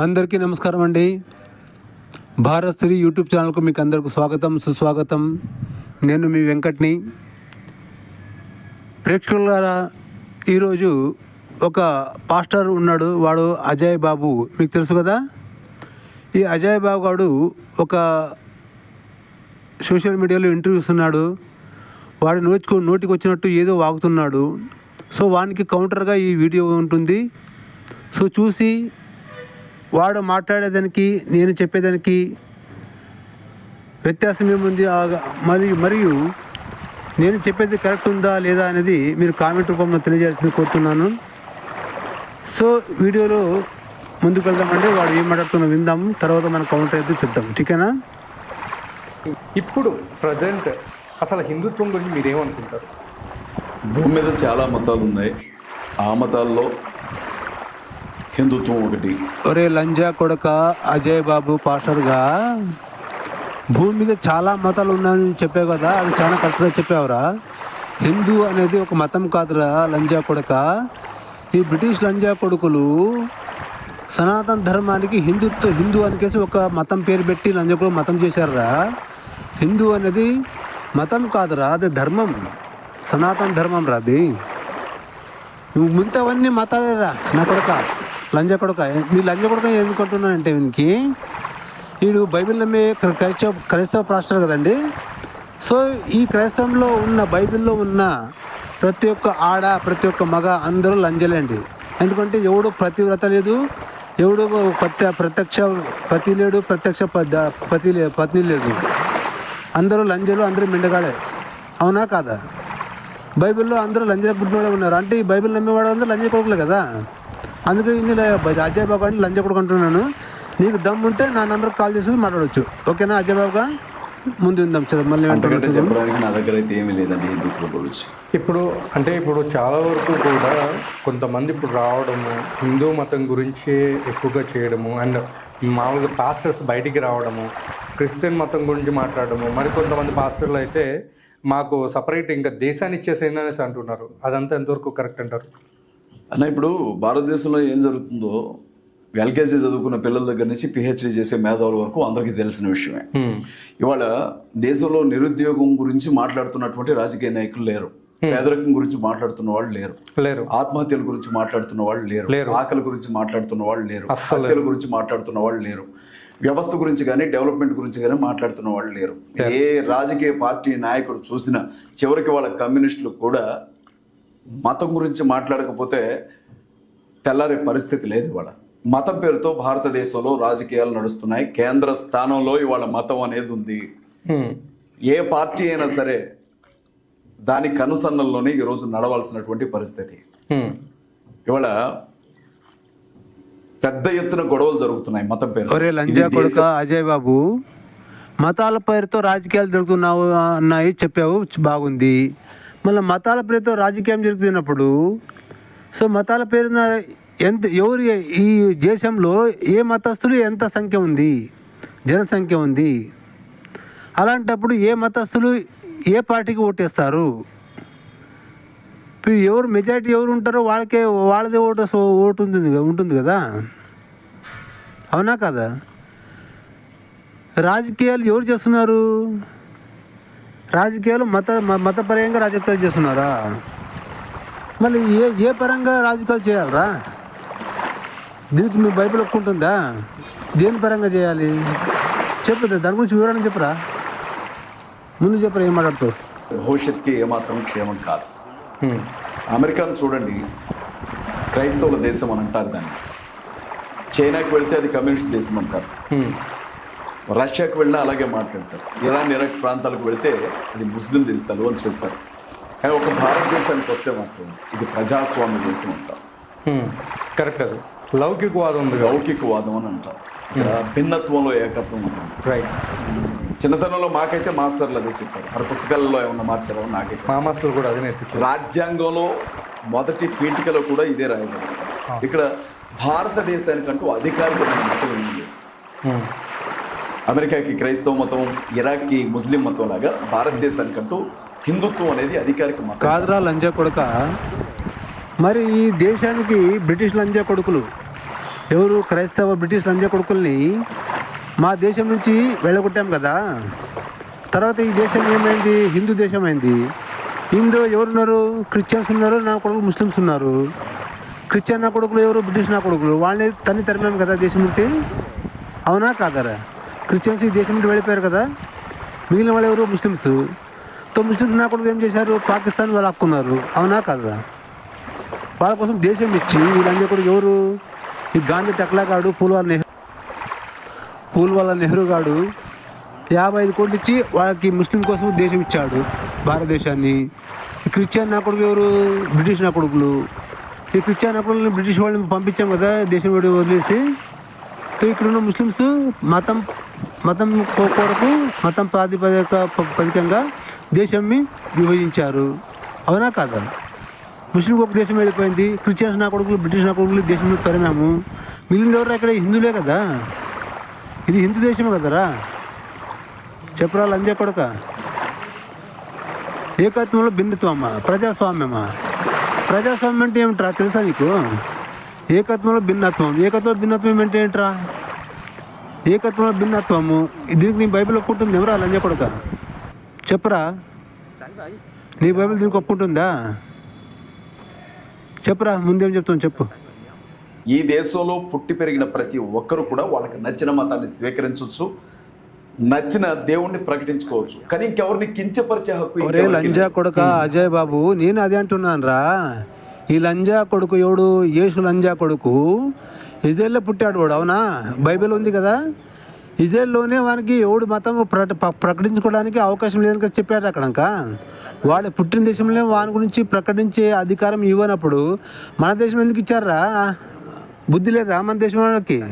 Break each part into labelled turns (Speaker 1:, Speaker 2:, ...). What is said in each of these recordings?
Speaker 1: అందరికీ నమస్కారం అండి. భారత్ స్త్రీ యూట్యూబ్ ఛానల్కు మీకు అందరికీ స్వాగతం సుస్వాగతం. నేను మీ వెంకట్ని. ప్రేక్షకులారా ఈరోజు ఒక పాస్టర్ ఉన్నాడు వాడు అజయ్ బాబు. మీకు తెలుసు కదా? ఈ అజయ్ బాబు గారు ఒక సోషల్ మీడియాలో ఇంటర్వ్యూస్ ఉన్నాడు వాడు నోచుకు నోటికి వచ్చినట్టు ఏదో వాగుతున్నాడు. సో వానికి కౌంటర్గా ఈ వీడియో ఉంటుంది. సో చూసి వాడు మాట్లాడేదానికి నేను చెప్పేదానికి వ్యత్యాసం ఏముంది? ఆ- మరియు మరియు నేను చెప్పేది కరెక్ట్ ఉందా లేదా అనేది మీరు కామెంట్ రూపంలో తెలియజేయాల్సింది కోరుతున్నాను. సో వీడియోలో ముందుకు వెళ్దామంటే వాడు ఏం మాట్లాడుతున్నా విందాం తర్వాత మనం కౌంటర్ అయితే చెప్దాం ఠీకేనా?
Speaker 2: ఇప్పుడు ప్రజెంట్ అసలు హిందుత్వం గురించి మీరేమనుకుంటారు?
Speaker 3: భూమి మీద చాలా మతాలు ఉన్నాయి ఆ మతాల్లో హిందుత్వం ఒకటి.
Speaker 1: ఒరే లంజా కొడక అజయ్ బాబు పాస్టర్గా భూమి మీద చాలా మతాలు ఉన్నాయని చెప్పావు కదా అది చాలా కరెక్ట్గా చెప్పావురా. హిందూ అనేది ఒక మతం కాదురా లంజా కొడక. ఈ బ్రిటిష్ లంజా కొడుకులు సనాతన ధర్మానికి హిందుత్వ హిందూ అనికేసి ఒక మతం పేరు పెట్టి లంజా కొడుకు మతం చేశారా హిందూ అనేది మతం కాదురా అది ధర్మం. సనాతన ధర్మం రా అది. నువ్వు మిగతావన్నీ మతాలేరా నా కొడక? లంజ కొడక. నీ లంజ కొడక ఎందుకు అంటున్నానంటే వీనికి వీడు బైబిల్ నమ్మే క్రైస్తవ క్రైస్తవ పాస్టర్ కదండి. సో ఈ క్రైస్తవంలో ఉన్న బైబిల్లో ఉన్న ప్రతి ఒక్క ఆడ ప్రతి ఒక్క మగ అందరూ లంజలేండి ఎందుకంటే ఎవడు ప్రతివ్రత లేదు ఎవడు ప్రత్య ప్రత్యక్ష పతి లేడు ప్రత్యక్ష పద- పతి లే పత్ని లేదు. అందరూ లంజలు అందరూ మిండగాడే అవునా కాదా? బైబిల్లో అందరూ లంజ పుట్టినోడే ఉన్నారు. అంటే ఈ బైబిల్ నమ్మేవాడు అందరూ లంజ కొడుకులే కదా? అందుకే ఇన్ని అజయ్ బాబు అని లంజ కొడుకు అంటున్నాను నీకు దమ్ము ఉంటే నా నెంబర్కి కాల్ చేసి మాట్లాడవచ్చు ఓకేనా అజయ్ బాబుగా ముందు ఉందాం చదువు మళ్ళీ
Speaker 3: నా దగ్గర అయితే ఏమీ లేదండి హిందుత్వం గురించి.
Speaker 2: ఇప్పుడు అంటే ఇప్పుడు చాలా వరకు కూడా కొంతమంది ఇప్పుడు రావడము హిందూ మతం గురించి ఎక్కువగా చేయడము అండ్ మామూలుగా పాస్టర్స్ బయటికి రావడము క్రిస్టియన్ మతం గురించి మాట్లాడడము మరి కొంతమంది పాస్టర్లు అయితే మాకు సపరేట్ ఇంకా దేశాన్ని ఇచ్చేసేయండి అనేసి అంటున్నారు. అదంతా ఎంతవరకు కరెక్ట్ అంటారు?
Speaker 3: అన్న ఇప్పుడు భారతదేశంలో ఏం జరుగుతుందో ఎల్కేజీ చదువుకున్న పిల్లల దగ్గర నుంచి పిహెచ్డీ చేసే మేధావుల వరకు అందరికీ తెలిసిన విషయమే. ఇవాళ దేశంలో నిరుద్యోగం గురించి మాట్లాడుతున్నటువంటి రాజకీయ నాయకులు లేరు. పేదరికం గురించి మాట్లాడుతున్న వాళ్ళు లేరు.
Speaker 2: లేరు.
Speaker 3: ఆత్మహత్యల గురించి మాట్లాడుతున్న వాళ్ళు లేరు.
Speaker 2: లేరు.
Speaker 3: ఆకలి గురించి మాట్లాడుతున్న వాళ్ళు లేరు. హత్యల గురించి మాట్లాడుతున్న వాళ్ళు లేరు. వ్యవస్థ గురించి కానీ డెవలప్మెంట్ గురించి కానీ మాట్లాడుతున్న వాళ్ళు లేరు. ఏ రాజకీయ పార్టీ నాయకుడు చూసినా చివరికి వాళ్ళ కమ్యూనిస్టులు కూడా మతం గురించి మాట్లాడకపోతే తెల్లారే పరిస్థితి లేదు ఇవాళ. మతం పేరుతో భారతదేశంలో రాజకీయాలు నడుస్తున్నాయి. కేంద్ర స్థానంలో ఇవాళ మతం అనేది ఉంది. ఏ పార్టీ అయినా సరే దాని కనుసన్నల్లోనే ఈరోజు నడవాల్సినటువంటి పరిస్థితి. ఇవాళ పెద్ద ఎత్తున గొడవలు జరుగుతున్నాయి మతం పేరు
Speaker 1: ఒరే లంజా కొడుక అజయ్ బాబు మతాల పేరుతో రాజకీయాలు జరుగుతున్నావు అన్నాయి చెప్పావు బాగుంది. మళ్ళీ మతాల పేరుతో రాజకీయం జరుగుతున్నప్పుడు సో మతాల పేరున ఎంత ఎవరు ఈ దేశంలో ఏ మతస్థులు ఎంత సంఖ్య ఉంది? జనసంఖ్య ఉంది. అలాంటప్పుడు ఏ మతస్థులు ఏ పార్టీకి ఓటేస్తారు? ఇప్పుడు ఎవరు మెజారిటీ ఎవరు ఉంటారో వాళ్ళకే వాళ్ళదే ఓటు ఓటు ఉంటుంది ఉంటుంది కదా? అవునా కదా? రాజకీయాలు ఎవరు చేస్తున్నారు? రాజకీయాలు మత మ- మతపరంగా రాజకీయాలు చేస్తున్నారా? మళ్ళీ ఏ ఏ పరంగా రాజకీయాలు చేయాలరా? దీనికి మీ బైబిల్ ఒప్పుకుంటుందా? దేని పరంగా చేయాలి? చెప్పు దాని గురించి వివరణ చెప్పరా? ముందు చెప్పరా ఏం మాట్లాడుతావు?
Speaker 3: భవిష్యత్తుకి ఏమాత్రం క్షేమం కాదు.
Speaker 2: హ్మ్.
Speaker 3: అమెరికాను చూడండి. క్రైస్తవుల దేశం అని అంటారు దాన్ని. చైనాకి వెళ్తే అది కమ్యూనిస్ట్ దేశం అంటారు.
Speaker 2: హ్మ్.
Speaker 3: రష్యాకి వెళ్ళినా అలాగే మాట్లాడతారు. ఇరాన్ ఇరాక్ ప్రాంతాలకు వెళ్తే అది ముస్లిం దేశాలు అని చెప్తారు. కానీ ఒక భారతదేశానికి వస్తే మాత్రం ఇది ప్రజాస్వామ్య దేశం అంటారు.
Speaker 2: కరెక్ట్ అది. లౌకికవాదం ఉంది.
Speaker 3: లౌకికవాదం అని అంటారు. ఇక్కడ భిన్నత్వంలో ఏకత్వం ఉంటుంది.
Speaker 2: రైట్
Speaker 3: చిన్నతనంలో మాకైతే మాస్టర్లు అదే చెప్పారు. మరి పుస్తకాలలో ఏమన్నా మార్చారో నాకైతే
Speaker 2: మా మాస్టర్లు కూడా అదే నేర్పించారు.
Speaker 3: రాజ్యాంగంలో మొదటి పీఠికలో కూడా ఇదే రాయబడింది. ఇక్కడ భారతదేశానికంటూ అధికారికమైన మతం ఉంది. అమెరికాకి క్రైస్తవ మతం ఇరాక్కి ముస్లిం మతం లాగా భారతదేశానికంటూ హిందుత్వం అనేది అధికారిక మతం.
Speaker 1: కాదురా లంజా కొడుక. మరి ఈ దేశానికి బ్రిటిష్ లంజా కొడుకులు. ఎవరు? క్రైస్తవ బ్రిటిష్ లంజ కొడుకుల్ని మా దేశం నుంచి వెళ్ళగొట్టాం కదా. తర్వాత ఈ దేశం ఏమైంది? హిందూ దేశం అయింది. హిందూ ఎవరున్నారు? క్రిస్టియన్స్ ఉన్నారు నా కొడుకులు ముస్లిమ్స్ ఉన్నారు. క్రిస్టియన్ నా కొడుకులు ఎవరు? బ్రిటిష్ నా కొడుకులు. వాళ్ళని తన్ని తరిమాం కదా దేశం నుండి? అవునా కాదరా? క్రిస్టియన్స్ ఈ దేశం నుండి వెళ్ళిపోయారు కదా. మిగిలిన వాళ్ళు ఎవరు? ముస్లిమ్స్. తో ముస్లిమ్స్ నా కొడుకు ఏం చేశారు? పాకిస్తాన్ వాళ్ళు హక్కున్నారు అవునా కదా? వాళ్ళ కోసం దేశం ఇచ్చి వీళ్ళందరూ కూడా ఎవరు? ఈ గాంధీ టక్లాగాడు పూల్వాల్ నెహ్రూ పూల్వాల నెహ్రూ గాడు యాభై ఐదు కోట్లు ఇచ్చి వాళ్ళకి ముస్లిం కోసం దేశం ఇచ్చాడు భారతదేశాన్ని. ఈ క్రిస్టియన్ నా కొడుకు ఎవరు? బ్రిటిష్ నా కొడుకులు. ఈ క్రిస్టియన్ నా కొడుకుని బ్రిటిష్ వాళ్ళని పంపించాం కదా దేశం వదిలేసి. సో ఇక్కడ ఉన్న ముస్లిమ్స్ మతం మతం కొరకు మతం ప్రాతిపదిక ప- పదికంగా దేశాన్ని విభజించారు. అవునా కాదా? ముస్లిం ఒక దేశం వెళ్ళిపోయింది క్రిస్టియన్స్ నా కొడుకులు బ్రిటిష్ నా కొడుకులు దేశంలో తరిమాము. మిగిలిన ఎవరు ఇక్కడ హిందువులే కదా? ఇది హిందూ దేశమే కదరా? చెప్పరా లంజా కొడక? ఏకత్వంలో భిన్నత్వమా? ప్రజాస్వామ్యమా? ప్రజాస్వామ్యం అంటే ఏమిట్రా? తెలుసా నీకు? ఏకత్వంలో భిన్నత్వం. ఏకత్వం భిన్నత్వం అంటే ఏంట్రా? ఏకత్వంలో భిన్నత్వము. దీనికి నీ బైబిల్ ఒప్పుకుంటుంది ఎవరా? లంజా కొడక. చెప్పరా? నీ బైబిల్ దీనికి ఒప్పుకుంటుందా? చెప్పరా ముందేం చెప్తాను చెప్పు.
Speaker 3: ఈ దేశంలో పుట్టి పెరిగిన ప్రతి ఒక్కరు కూడా వాళ్ళకి నచ్చిన మతాన్ని స్వీకరించవచ్చు నచ్చిన దేవుణ్ణి ప్రకటించుకోవచ్చు. కానీ ఇంకెవరిని కించపరిచే హక్కు
Speaker 1: ఒరే లంజా. కొడుక అజయ్ బాబు నేను అదే అంటున్నాను రా ఈ లంజా కొడుకు ఎవడు? యేసు లంజా కొడుకు. ఇజ్రాయెల్లో పుట్టాడు వాడు అవునా? బైబిల్ ఉంది కదా? ఇజ్రాయెల్లోనే వానికి ఎవడు మతం ప్ర- ప్రకటించుకోవడానికి అవకాశం లేదని కదా చెప్పాడు అక్కడంక. వాడు పుట్టిన దేశంలో వాని గురించి ప్రకటించే అధికారం ఇవ్వనప్పుడు మన దేశం ఎందుకు ఇచ్చారా? బుద్ధి లేదా మన దేశం వాళ్ళకి?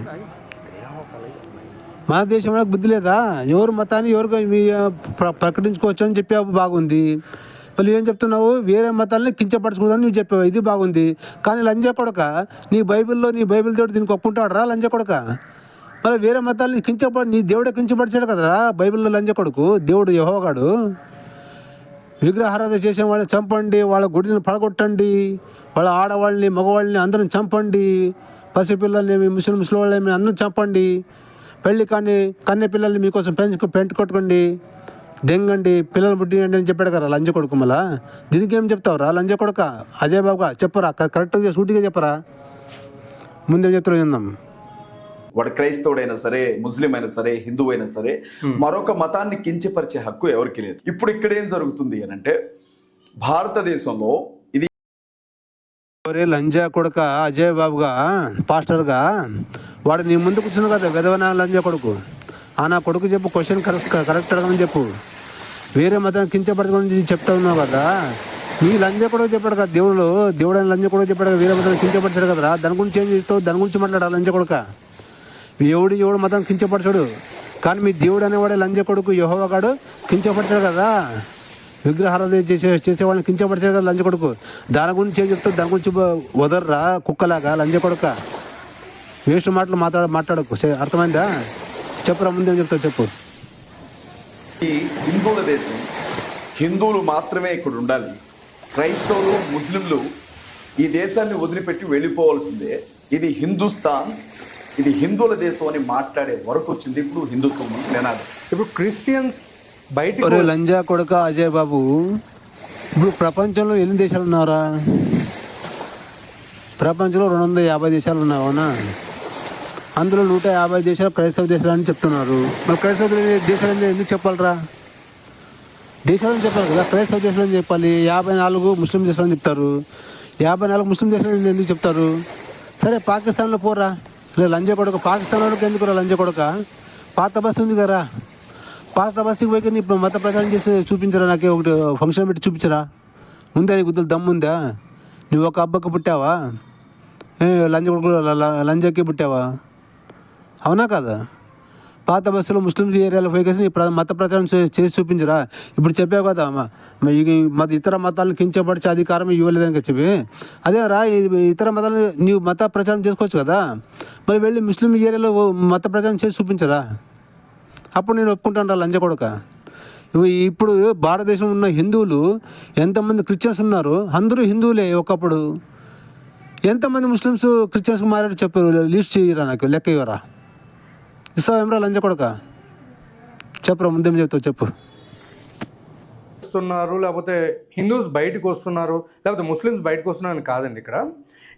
Speaker 1: మన దేశం వాళ్ళకి బుద్ధి లేదా? ఎవరు మతాన్ని ఎవరు ప్ర- ప్రకటించుకోవచ్చు అని చెప్పావు బాగుంది. మళ్ళీ ఏం చెప్తున్నావు? వేరే మతాలని కించపరచుకోదని నువ్వు చెప్పావు. ఇది బాగుంది. కానీ లంజ కొడక నీ బైబిల్లో నీ బైబిల్ దేవుడు దీనికి ఒప్పుకుంటాడు రా లంజ కొడక. మళ్ళీ వేరే మతాలని కించపడి నీ దేవుడే కించపరిచాడు కదరా? బైబిల్లో లంజ కొడుకు దేవుడు యహోగాడు విగ్రహారాధన చేసే వాళ్ళని చంపండి వాళ్ళ గుడిని పడగొట్టండి వాళ్ళ ఆడవాళ్ళని మగవాళ్ళని అందరిని చంపండి పసిపిల్లల్ని ముస్లిం ముసలి వాళ్ళని అందరం చంపండి పెళ్ళి కానీ కన్నె పిల్లల్ని మీకోసం పెంచు పెంట కొట్టుకోండి. దెంగండి పిల్లలు పుట్టియండి అని చెప్పాడు కదా లంజ కొడుకు మళ్ళా. దీనికి ఏం చెప్తావురా? లంజ కొడుక అజయ్ బాబుగా చెప్పరా కరెక్ట్గా సూటిగా చెప్పరా. ముందే చెప్తారు విందాం.
Speaker 3: వాడు క్రైస్తవుడైనా సరే ముస్లిం అయినా సరే హిందువు అయినా సరే మరొక మతాన్ని కించపరిచే హక్కు ఎవరికి లేదు. ఇప్పుడు ఇక్కడ ఏం జరుగుతుంది అని అంటే భారతదేశంలో ఇది
Speaker 1: లంజా కొడుక అజయ్ బాబుగా పాస్టర్గా వాడు నీ ముందు కూర్చున్నావు కదా విధవన లంజా కొడుకు? ఆ నా కొడుకు చెప్పు క్వశ్చన్ కరెక్ట్ కరెక్ట్ అడగమని చెప్పు. వేరే మతం కించపడదని చెప్తా ఉన్నావు కదా? నీ లంజ కూడా చెప్పాడు కదా దేవుడు. దేవుడు అని లంజ కూడా చెప్పాడు కదా వేరే మతం కించపరిచాడు కదరా దాని గురించి ఏం చెప్తావు దాని గురించి మాట్లాడాలి లంజ కొడుక. ఎవడు ఎవడు మతం కించపరచాడు? కానీ మీ దేవుడు అనేవాడే లంజ కొడుకు యహోవగాడు కించపడతాడు కదా. విగ్రహారాధన చేసే చేసేవాళ్ళని కించపరిచాడు కదా లంజ కొడుకు. దాని గురించి ఏం చెప్తావు? దాని గురించి వదర్రా కుక్కలాగా లంజ కొడుక. వేస్ట్ మాటలు మాట్లాడ మాట్లాడకు. సే- అర్థమైందా? చెప్పురా ముందేం చెప్తావు చెప్పు.
Speaker 3: ఈ హిందువుల దేశం హిందువులు మాత్రమే ఇక్కడ ఉండాలి. క్రైస్తవులు ముస్లింలు ఈ దేశాన్ని వదిలిపెట్టి వెళ్ళిపోవాల్సిందే. ఇది హిందుస్థాన్ ఇది హిందువుల దేశం అని మాట్లాడే వరకు వచ్చింది. ఇప్పుడు హిందుత్వం నినాదం
Speaker 2: ఇప్పుడు క్రిస్టియన్స్ బయటికి
Speaker 1: ఒరే లంజా కొడుక అజయ్ బాబు ఇప్పుడు ప్రపంచంలో ఎన్ని దేశాలు ఉన్నారా ప్రపంచంలో రెండు వందల యాభై దేశాలు ఉన్నావు? అవునా అందులో నూట యాభై దేశాలు క్రైస్తవ దేశాలు అని చెప్తున్నారు. మరి క్రైస్తవ దేశాలు ఎందుకు చెప్పాలరా? దేశాలని చెప్పాలి కదా క్రైస్తవ దేశాలని అని చెప్పాలి. యాభై నాలుగు ముస్లిం దేశాలని చెప్తారు. యాభై నాలుగు ముస్లిం దేశాలు ఎందుకు చెప్తారు? సరే పాకిస్తాన్లో పోరా. లేదు లంజ కొడక. పాకిస్తాన్ వాళ్ళకి ఎందుకు రా లంజ కొడక? పాత బస్సు ఉంది కదా. పాత బస్సుకి పోయి నీ మత ప్రచారం చేసి చూపించరా? నాకే ఒకటి ఫంక్షన్ పెట్టి చూపించరా? ఉందా నీ గుద్దలు? దమ్ముందా నువ్వు ఒక అబ్బకి పుట్టావా? లంజ కొడుకు లంజకి పుట్టావా? అవునా కదా? పాత బస్సులో ముస్లిం ఏరియాలో పోయేసి నీ మత ప్రచారం చేసి చూపించరా. ఇప్పుడు చెప్పావు కదా అమ్మ మరి మత ఇతర మతాలను కించపరిచే అధికారం ఇవ్వలేదని చెప్పి. అదే రా ఇతర మతాలను నీవు మత ప్రచారం చేసుకోవచ్చు కదా. మరి వెళ్ళి ముస్లిం ఏరియాలో మత ప్రచారం చేసి చూపించరా. అప్పుడు నేను ఒప్పుకుంటాను రా లంచకొడక ఇప్పుడు భారతదేశంలో ఉన్న హిందువులు ఎంతమంది క్రిస్టియన్స్ ఉన్నారు? అందరూ హిందువులే ఒకప్పుడు. ఎంతమంది ముస్లిమ్స్ క్రిస్టియన్స్ మారారు చెప్పారు లిస్ట్ చేయరా నాకు లెక్క ఇవ్వరా? ఇస్తావు ఏమరా లంచ కొడక? చెప్పరా ముందేం చెప్తావు చెప్పు.
Speaker 2: వస్తున్నారు లేకపోతే హిందూస్ బయటకు వస్తున్నారు లేకపోతే ముస్లిమ్స్ బయటకు వస్తున్నారని కాదండి ఇక్కడ.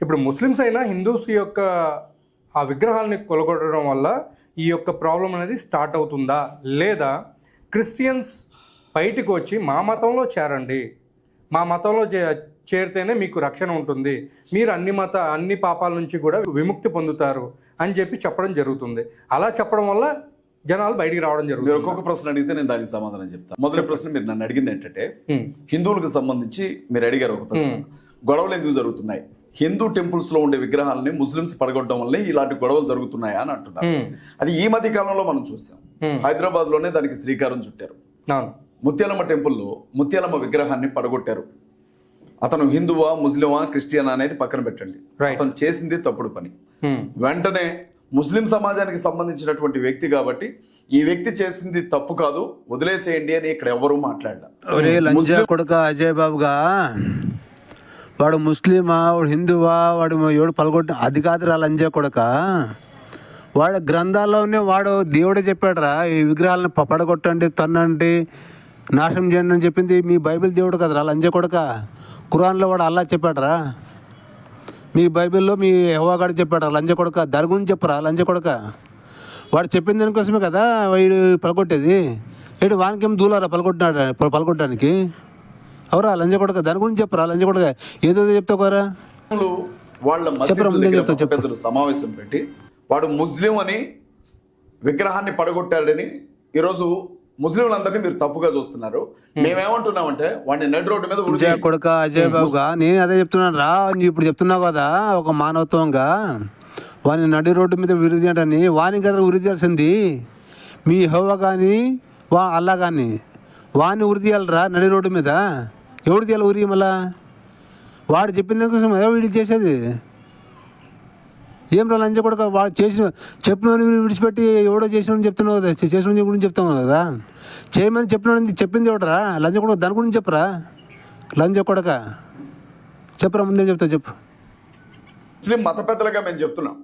Speaker 2: ఇప్పుడు ముస్లిమ్స్ అయినా హిందూస్ యొక్క ఆ విగ్రహాలని కొలగొట్టడం వల్ల ఈ యొక్క ప్రాబ్లం అనేది స్టార్ట్ అవుతుందా? లేదా క్రిస్టియన్స్ బయటకు వచ్చి మా మతంలో చేరండి మా మతంలో చే- చేరితేనే మీకు రక్షణ ఉంటుంది. మీరు అన్ని మత అన్ని పాపాల నుంచి కూడా విముక్తి పొందుతారు అని చెప్పి చెప్పడం జరుగుతుంది. అలా చెప్పడం వల్ల జనాలు బయటికి రావడం
Speaker 3: మీరు
Speaker 2: జరుగుతుంది
Speaker 3: ఒక్కొక్క ప్రశ్న అడిగితే నేను దానికి సమాధానం చెప్తాను మొదటి ప్రశ్న మీరు నన్ను అడిగింది ఏంటంటే. హిందువులకు సంబంధించి మీరు అడిగారు ఒక ప్రశ్న. గొడవలు ఎందుకు జరుగుతున్నాయి? హిందూ టెంపుల్స్లో ఉండే విగ్రహాలని ముస్లిమ్స్ పడగొట్టడం వల్లే ఇలాంటి గొడవలు జరుగుతున్నాయా అని అంటున్నారు. అది ఈ మధ్య కాలంలో మనం చూస్తాం. హైదరాబాద్లోనే దానికి శ్రీకారం చుట్టారు. ముత్యాలమ్మ టెంపుల్లో ముత్యాలమ్మ విగ్రహాన్ని పడగొట్టారు. అతను హిందువా ముస్లిమా క్రిస్టియనా అనేది పక్కన పెట్టండి. అతను చేసింది తప్పుడు పని.
Speaker 2: హ్మ్.
Speaker 3: వెంటనే ముస్లిం సమాజానికి సంబంధించినటువంటి వ్యక్తి కాబట్టి ఈ వ్యక్తి చేసింది తప్పు కాదు వదిలేసేయండి అని ఇక్కడ ఎవరు మాట్లాడలేదు
Speaker 1: ఒరే లంజా కొడుక అజయ్ బాబుగా వాడు ముస్లిమా వాడు హిందువా వాడు ఎవడు పలగొట్ట అది కాదురా లంజా కొడుక. వాడు గ్రంథాల్లోనే వాడు దేవుడే చెప్పాడురా ఈ విగ్రహాలను పడగొట్టండి తన్నండి నాశనం చేయండి అని చెప్పింది మీ బైబిల్ దేవుడు కదరా లంజా కొడుక. ఖురాన్లో వాడు అల్లా చెప్పాడురా. మీ బైబిల్లో మీ యహోవాగాడు చెప్పాడు లంజ కొడక. దాని గురించి చెప్పరా లంజ కొడక. వాడు చెప్పిన దానికోసమే కదా వీడు పలకొట్టేది ఏడు వానికేం దూలారా పలకొట్టినాడు పలకొట్టడానికి అవురా లంజ కొడక దాని గురించి చెప్పరా లంజ కొడక. ఏదో చెప్తావు కదరా
Speaker 3: వాళ్ళ పెద్దలు సమావేశం పెట్టి వాడు ముస్లిం అని విగ్రహాన్ని పడగొట్టాడని ఈరోజు ముస్లింలందరినీ మీరు తప్పుగా చూస్తున్నారు. మేమేమంటున్నామంటే వాడిని నడి రోడ్డు మీద
Speaker 1: అజయ్ కొడక అజయ్ బాబుగా నేను అదే చెప్తున్నాను రా ఇప్పుడు చెప్తున్నావు కదా ఒక మానవత్వంగా. వాని నడి రోడ్డు మీద ఉరి తీయటని వాని కదా ఉరి తీయాల్సింది మీ హోవ కానీ వా అల్లా కానీ వాని ఉరి తీయాలరా నడి రోడ్డు మీద. ఎవడు తీయాలి ఉరి మళ్ళా? వాడు చెప్పిన దానికోసం ఏదో వీడు చేసేది. ఏం రా లంచ కొడుక వాడు చేసిన చెప్పిన విడిచిపెట్టి ఎవడో చేసిన చెప్తున్నావు కదా చేసిన గురించి చెప్తావు కదా చేయమని చెప్పిన చెప్పింది ఎవడరా? లంచ కొడుక దాని గురించి చెప్పరా? లంచ కొడక? చెప్పరా ముందేం చెప్తావు చెప్పు.
Speaker 3: ముస్లిం మత పెద్దలుగా మేము చెప్తున్నాం.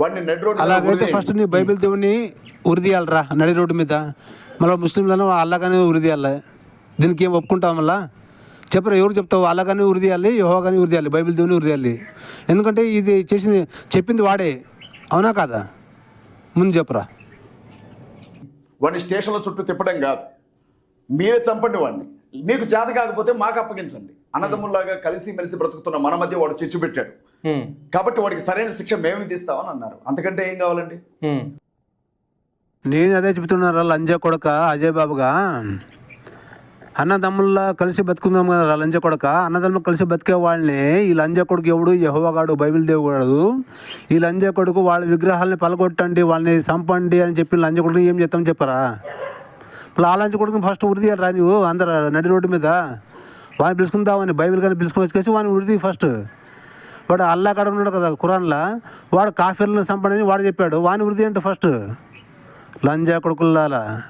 Speaker 3: వాడిని నడి రోడ్డు
Speaker 1: అలాగైతే. ఫస్ట్ నీ బైబిల్ దేవుని ఉరిదీయాలరా నడి రోడ్డు మీద. మళ్ళీ ముస్లింలను అల్లాగానే ఉరిదీయాలి దీనికి ఏం ఒప్పుకుంటావు మళ్ళా? చెప్పరా ఎవరు చెప్తావు? అల్లాగానే ఉరిదీయాలి యహో కానీ ఉరిదీయాలి బైబిల్ దేవుని ఉరిదీయాలి ఎందుకంటే ఇది చేసింది చెప్పింది వాడే. అవునా కాదా? ముందు చెప్పరా.
Speaker 3: వాడిని స్టేషన్ల చుట్టూ తిప్పడం కాదు. మీరే చంపండి వాడిని. మీకు చేత కాకపోతే మాకు అప్పగించండి. అన్నదమ్ముల్లాగా కలిసి మెలిసి బ్రతుకుతున్న మన మధ్య వాడు చిచ్చు పెట్టాడు.
Speaker 2: హ్మ్.
Speaker 3: కాబట్టి వాడికి సరైన శిక్ష మేము విధిస్తామని అన్నారు. అంతకంటే ఏం కావాలండి?
Speaker 2: హ్మ్.
Speaker 1: నేను అదే చెప్తున్నారా లంజా కొడక అజయ్ బాబుగా? అన్నదమ్ముల్లా కలిసి బతుకుందాం కదా లంజ కొడక. అన్నదమ్ములు కలిసి బతికే వాళ్ళని ఈ లంజ కొడుకు ఎవడు? యహోవగాడు బైబిల్ దేవుడు ఈ లంజ కొడుకు వాళ్ళ విగ్రహాలని పలగొట్టండి వాళ్ళని చంపండి అని చెప్పి లంజ కొడుకు ఏం చేస్తాం చెప్పరా? ఇప్పుడు ఆ లంజ కొడుకుని ఫస్ట్ ఉరిది రా నువ్వు అందరు నడి రోడ్డు మీద. వాడిని పిలుచుకుందామని బైబిల్ కానీ పిలుచుకొచ్చేసి వాడిని ఉరిది ఫస్ట్ వాడు అల్లా కాడ ఉన్నాడు కదా ఖురాన్లా. వాడు కాఫీలను చంపడని వాడు చెప్పాడు. వాని వృద్ధి అంటే ఫస్ట్ లంజా కొడుకుల్లాలా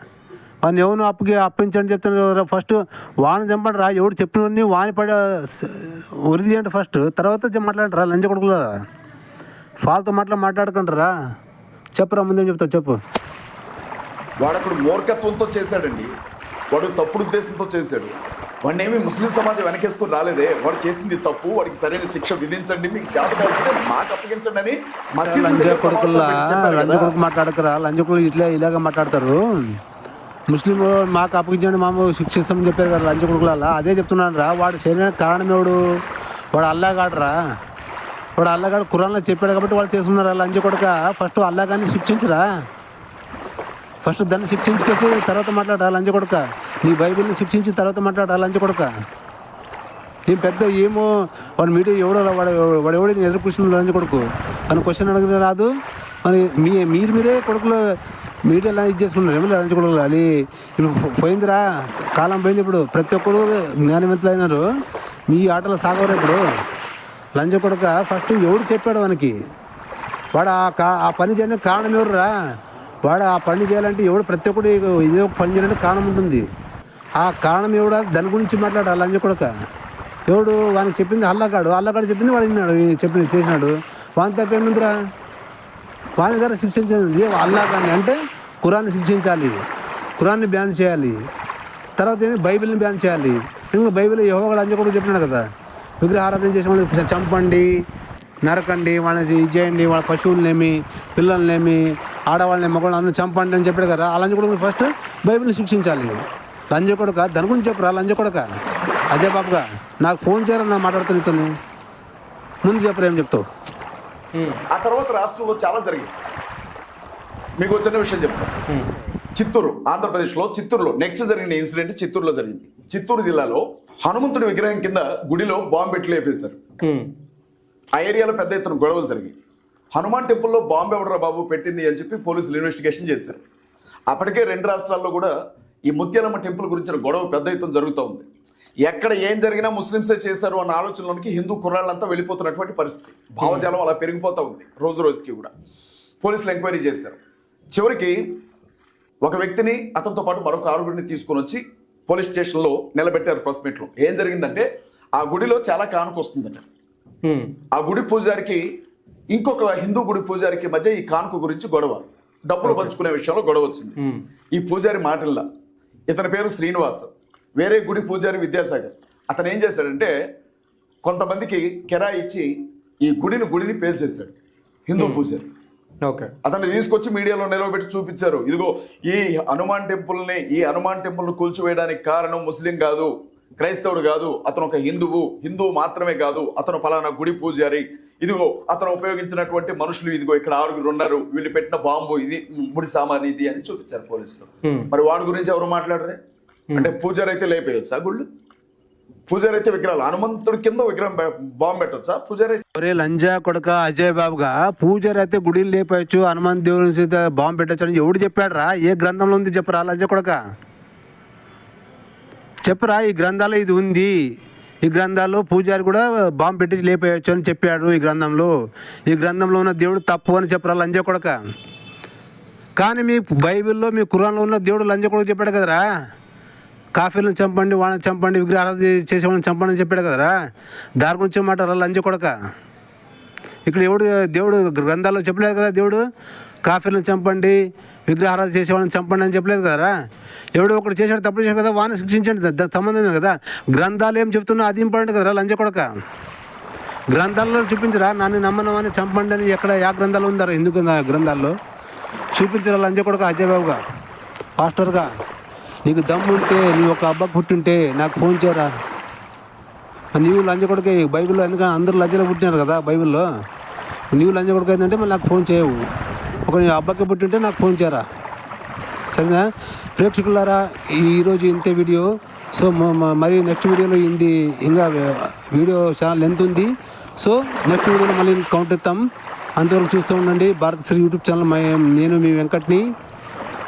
Speaker 1: వాడిని ఎవరు అప్పుకి అప్పించండి చెప్తున్నారు కదా ఫస్ట్ వాని చంపండి రా ఎవడు చెప్పినవన్నీ వాని పడ వృద్ధి అంటే ఫస్ట్ తర్వాత మాట్లాడరా లంజ కొడుకులారా వాళ్ళతో మాట్లా మాట్లాడుకుంటారా చెప్పరా ముందేం చెప్తావు చెప్పు.
Speaker 3: వాడు అక్కడ మూర్ఖత్వంతో చేశాడండి. వాడు తప్పుడు ఉద్దేశంతో చేశాడు. వాడిని ఏమి ముస్లిం సమాజం వెనకేసుకొని రాలేదే. వాడు చేసింది తప్పు వాడికి సరైన శిక్ష విధించండి మీకు చేత కాకపోతే మాకు అప్పగించండి అని
Speaker 1: లంజ
Speaker 3: చెప్పారు
Speaker 1: లంజ. కొడుకు మాట్లాడకరా? లంజ కొడుకు ఇట్లా ఇలాగ మాట్లాడతారు. ముస్లిం మాకు అప్పగించండి మాము శిక్షిస్తామని చెప్పారు కదా లంజ కొడుకుల అదే చెప్తున్నాను రా వాడు శరీరానికి కారణం ఎవడు? వాడు అల్లాగాడరా. వాడు అల్లాగాడు కురాన్లో చెప్పాడు కాబట్టి వాళ్ళు చేస్తున్నారు లంజ కొడుక. ఫస్ట్ అల్లాగాన్ని శిక్షించరా? ఫస్ట్ దాన్ని శిక్షించుకేసి తర్వాత మాట్లాడాలి లంచ కొడుక? నీ బైబిల్ని శిక్షించి తర్వాత మాట్లాడాలి లంజ కొడుక? నేను పెద్ద ఏమో వాడు మీడియా ఎవడో వాడు వాడు ఎవడో నేను ఎదురు క్వశ్చన్ లంచ కొడుకు? అని క్వశ్చన్ అడిగితే రాదు. మరి మీ మీరు మీరే కొడుకులు మీడియా ఎలా ఇది చేసుకున్నారు. ఏమో లంచ అది ఇప్పుడు పోయిందిరా. కాలం పోయింది ఇప్పుడు. ప్రతి ఒక్కరు జ్ఞానవంతులు అయినారు. మీ ఆటలు సాగవరు ఇప్పుడు? లంచ కొడక ఫస్ట్ ఎవడు చెప్పాడు వానికి? వాడు ఆ కా ఆ పని చేయడానికి కారణం ఎవరురా? వాడు ఆ పని చేయాలంటే ఎవడు ప్రతి ఒక్కడు ఇదే ఒక పని చేయాలంటే కారణం ఉంటుంది. ఆ కారణం ఎవడా? దాని గురించి మాట్లాడాలి లంజ కొడక. ఎవడు వానికి చెప్పింది అల్లగాడు. అల్లగాడు చెప్పింది వాడు విన్నాడు చెప్పిన చేసినాడు. వాని తప్పేముందిరా? వాని గారు శిక్షించింది కానీ అంటే కురాన్ని శిక్షించాలి. కురాన్ని బ్యాన్ చేయాలి. తర్వాత ఏమి బైబిల్ని బ్యాన్ చేయాలి. ఇంకా బైబిల్ యోగా లంచ కూడా చెప్పినాడు కదా. విగ్రహారాధన చేసిన వాళ్ళని చంపండి నరకండి వాళ్ళని ఇది చేయండి వాళ్ళ పశువులనేమి పిల్లల్నేమి ఆడవాళ్ళని మగవాళ్ళని అందరూ చంపండి అని చెప్పాడు కదా. ఆ లంచ ఫస్ట్ బైబిల్ని శిక్షించాలి. లంచ దాని గురించి చెప్పరా లంచ అజయ్ బాబుగా నాకు ఫోన్ చేయరా నా మాట్లాడుతాను ముందు చెప్పరా ఏం చెప్తావు?
Speaker 3: ఆ తర్వాత రాష్ట్రంలో చాలా జరిగింది. మీకు చిన్న విషయం చెప్తాను
Speaker 2: ఉమ్,
Speaker 3: చిత్తూరు ఆంధ్రప్రదేశ్లో చిత్తూరులో నెక్స్ట్ జరిగిన ఇన్సిడెంట్ చిత్తూరులో జరిగింది. చిత్తూరు జిల్లాలో హనుమంతుడి విగ్రహం కింద గుడిలో బాంబు పెట్టి లేపేశారు.
Speaker 2: ఉమ్,
Speaker 3: ఆ ఏరియాలో పెద్ద ఎత్తున గొడవలు జరిగాయి. హనుమాన్ టెంపుల్లో బాంబు ఎవడరా బాబు పెట్టింది అని చెప్పి పోలీసులు ఇన్వెస్టిగేషన్ చేశారు. అప్పటికే రెండు రాష్ట్రాల్లో కూడా ఈ ముత్యాలమ్మ టెంపుల్ గురించిన గొడవ పెద్ద ఎత్తున జరుగుతూ ఉంది. ఎక్కడ ఏం జరిగినా ముస్లింసే చేశారు అన్న ఆలోచనలోనికి హిందూ కుర్రాళ్ళంతా వెళ్ళిపోతున్నటువంటి పరిస్థితి. భావజాలం అలా పెరిగిపోతూ ఉంది రోజు రోజుకి కూడా. పోలీసులు ఎంక్వైరీ చేశారు. చివరికి ఒక వ్యక్తిని అతనితో పాటు మరొక ఆరుగురిని తీసుకొని వచ్చి పోలీస్ స్టేషన్లో నిలబెట్టారు ప్రెస్ మీట్లో. ఏం జరిగిందంటే ఆ గుడిలో చాలా కానుక వస్తుందట. ఆ గుడి పూజారికి ఇంకొక హిందూ గుడి పూజారికి మధ్య ఈ కానుక గురించి గొడవ. డబ్బులు పంచుకునే విషయంలో గొడవ వచ్చింది. ఈ పూజారి మాటల్లా ఇతని పేరు శ్రీనివాస్. వేరే గుడి పూజారి విద్యాసాగర్. అతను ఏం చేశాడంటే కొంతమందికి కిరాయి ఇచ్చి ఈ గుడిని గుడిని పేల్చేశాడు హిందూ పూజారి.
Speaker 2: ఓకే
Speaker 3: అతన్ని తీసుకొచ్చి మీడియాలో నిలవబెట్టి చూపించారు. ఇదిగో ఈ హనుమాన్ టెంపుల్ని ఈ హనుమాన్ టెంపుల్ని కూల్చివేయడానికి కారణం ముస్లిం కాదు క్రైస్తవుడు కాదు అతను ఒక హిందువు హిందువు మాత్రమే కాదు అతను ఫలానా గుడి పూజారి. ఇదిగో అతను ఉపయోగించినటువంటి మనుషులు ఇదిగో ఇక్కడ ఆరుగురు ఉన్నారు వీళ్ళు పెట్టిన బాంబు ఇది ముడి సామాన్ ఇది అని చూపించారు పోలీసులు.
Speaker 2: ఉమ్,
Speaker 3: మరి వాడి గురించి ఎవరు మాట్లాడరే? అంటే పూజారి అయితే లేపేయొచ్చా గుళ్ళు? పూజారి అయితే విగ్రహాలు హనుమంతుడి కింద విగ్రహం బాంబు పెట్టొచ్చా? పూజారి
Speaker 1: ఒరే లంజా కొడక అజయ్ బాబుగా పూజారి అయితే గుడిని లేపచ్చు హనుమాన్ దేవుని బాంబు పెట్టచ్చు అని ఎవడు చెప్పాడురా? ఏ గ్రంథంలో ఉంది చెప్పరా లంజా కొడక? చెప్పరా ఈ గ్రంథాలు ఇది ఉంది. ఈ గ్రంథాల్లో పూజారి కూడా బాంబు పెట్టి లేపేయచ్చు అని చెప్పాడు ఈ గ్రంథంలో. ఈ గ్రంథంలో ఉన్న దేవుడు తప్పు అని చెప్పరా లంజా కొడక? కానీ మీ బైబిల్లో మీ కురాన్లో ఉన్న దేవుడు లంజా కొడుకు చెప్పాడు కదరా? కాఫీలను చంపండి వాళ్ళని చంపండి విగ్రహాలు చేసే వాళ్ళని చంపండి అని చెప్పాడు కదరా. దాని గురించి మాట లంజ కొడక. ఇక్కడ ఎవడు దేవుడు గ్రంథాల్లో చెప్పలేదు కదా దేవుడు? కాఫీలను చంపండి విగ్రహారాధన చేసే వాళ్ళని చంపండి అని చెప్పలేదు కదరా. ఎవడు ఒకటి చేశాడు తప్పుడు చేశాడు కదా వాడిని శిక్షించండి సంబంధమే కదా? గ్రంథాలు ఏం చెప్తున్నా అది ఇంపార్టెంట్ కదరా లంజ కొడక. గ్రంథాల్లో చూపించరా నన్ను నమ్మనమని చంపండి అని ఎక్కడ యా గ్రంథాలు ఉందారా? ఎందుకు గ్రంథాల్లో? చూపించరా లంజ కొడక అజయ్ బాబుగా పాస్టర్గా. నీకు దమ్ము ఉంటే నువ్వు ఒక అబ్బా పుట్టుంటే నాకు ఫోన్ చేయరా? నీవు లంచ కొడుకు బైబిల్లో ఎందుకంటే అందరూ లంచలో పుట్టినారు కదా బైబిల్లో? నీవు లంచ కొడుకు ఏంటంటే మళ్ళీ నాకు ఫోన్ చేయవు. ఒక నీ అబ్బాకి పుట్టింటే నాకు ఫోన్ చేయరా? సరేనా? ప్రేక్షకులారా ఈరోజు ఇంతే వీడియో. సో మరి నెక్స్ట్ వీడియోలో ఇంది ఇంకా వీడియో చాలా లెంత్ ఉంది. సో నెక్స్ట్ వీడియోలో మళ్ళీ కౌంట్ ఇస్తాం అంతవరకు చూస్తూ ఉండండి. భారత్ శ్రీ యూట్యూబ్ ఛానల్ నేను మీ వెంకట్ని.